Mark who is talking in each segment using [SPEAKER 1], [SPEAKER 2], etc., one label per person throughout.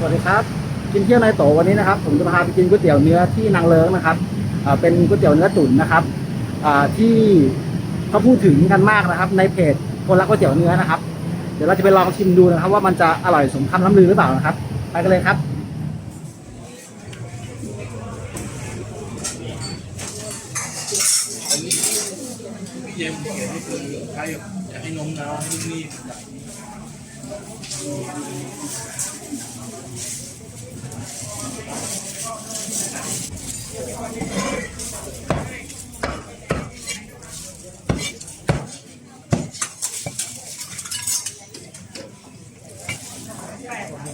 [SPEAKER 1] สวัสดีครับ กินเที่ยวในโตวันนี้นะครับ ผมจะพาไปกินก๋วยเตี๋ยวเนื้อที่นางเลิ้งนะครับเป็นก๋วยเตี๋ยวเนื้อตุ๋นนะครับที่เขาพูดถึงกันมากนะครับ ในเพจคนรักก๋วยเตี๋ยวเนื้อนะครับ เดี๋ยวเราจะไปลองชิมดูนะครับ ว่ามันจะอร่อยสมคำล้ำลือหรือเปล่านะครับ ไปกันเลยครับ
[SPEAKER 2] เย็นนี่คือใครอยากให้นมน้าวให้นิ่มๆ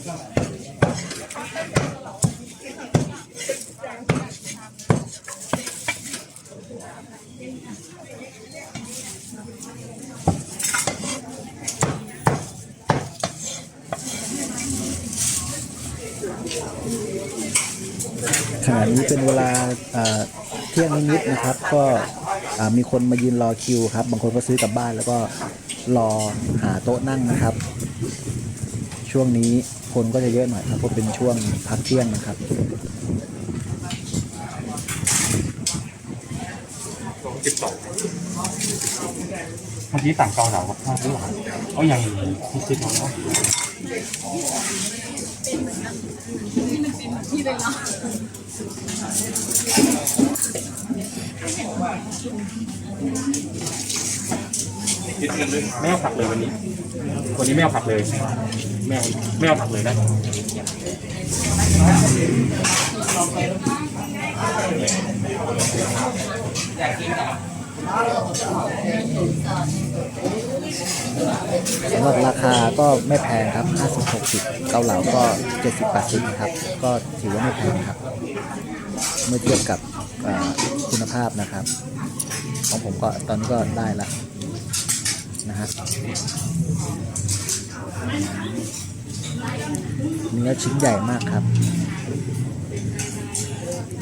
[SPEAKER 3] ขณะนี้เป็นเวลาเที่ยงนิดๆนะครับ ก็มีคนมายืนรอคิวครับ บางคนก็ซื้อกลับบ้านแล้วก็รอหาโต๊ะนั่งนะครับ ช่วงนี้ คนก็จะเยอะหน่อยครับเพราะเป็นช่วงพักเที่ยงนะครับ
[SPEAKER 2] สิบสองเมื่อกี้สั่งเกาเหลากับข้าวด้วยเอาอย่างที่คิดเอาเนาไม่เอาผักเลยวันนี้ วันนี้ไม่เอาผักเลย ไม่เอาไม่เอาผักเลยนะ
[SPEAKER 3] สำหรับราคาก็ไม่แพงครับ 50 60 เกาเหลาก็ 70 80นะครับ ก็ถือว่าไม่แพงครับ เมื่อเทียบกับคุณภาพนะครับ ของผมก็ตอนนี้ก็ได้ละนะฮะ เนื้อชิ้นใหญ่มากครับ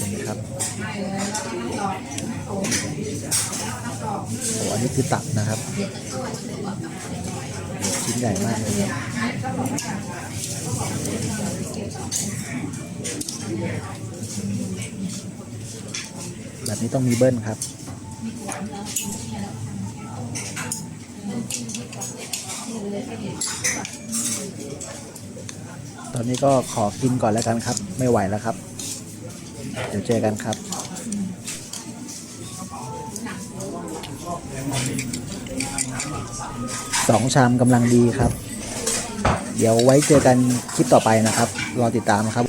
[SPEAKER 3] นไหมครับโอ้อันนี้คือตับนะครับ ชิ้นใหญ่มากเลยครับแบบนี้ต้องมีเบิ้ลครับ ตอนนี้ก็ขอกินก่อนแล้วกันครับ ไม่ไหวแล้วครับ เดี๋ยวเจอกันครับสองชามกำลังดีครับ เดี๋ยวไว้เจอกันคลิปต่อไปนะครับ รอติดตามครับ